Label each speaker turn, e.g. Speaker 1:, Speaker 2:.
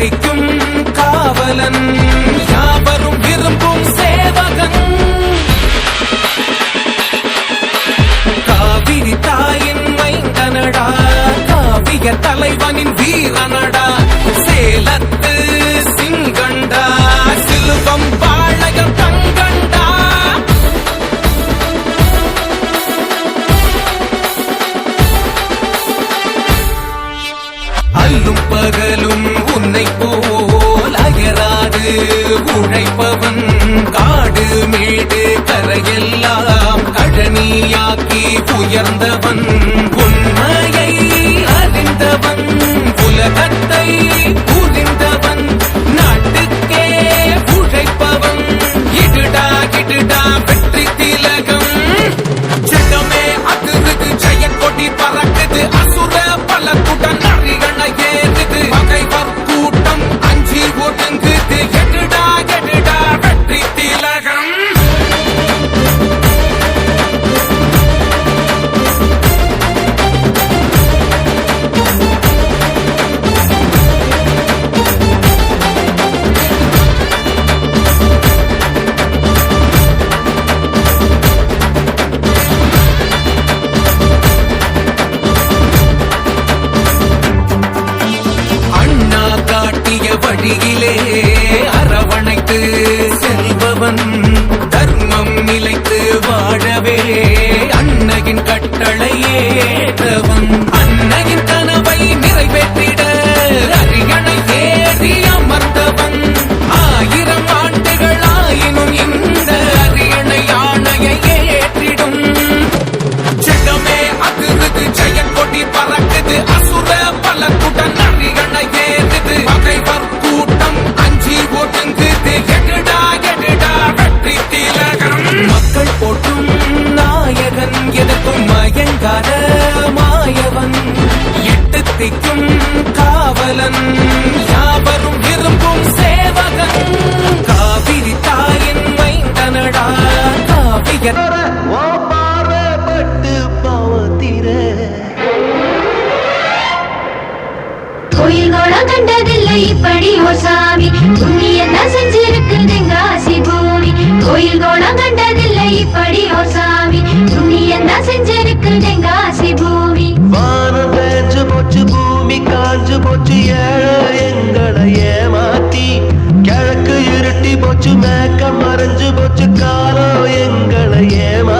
Speaker 1: കാട്ടിക്കും കാവലൻ. பாதை போல் அகராது உழைப்பவன் காடு மேடு கரையெல்லாம் கழனியாக்கி உயர்ந்தவன் అడిగిలే. சாதிக்கும் காவலன். யாவரும் விரும்பும் சேவகன். காவிரி தாயின் மைந்தனடா. காவிய
Speaker 2: பாரப்பட்டு பாவத்திர
Speaker 3: கோயில் கண்டதில்லை இப்படி ஓ சாமி. yeah, my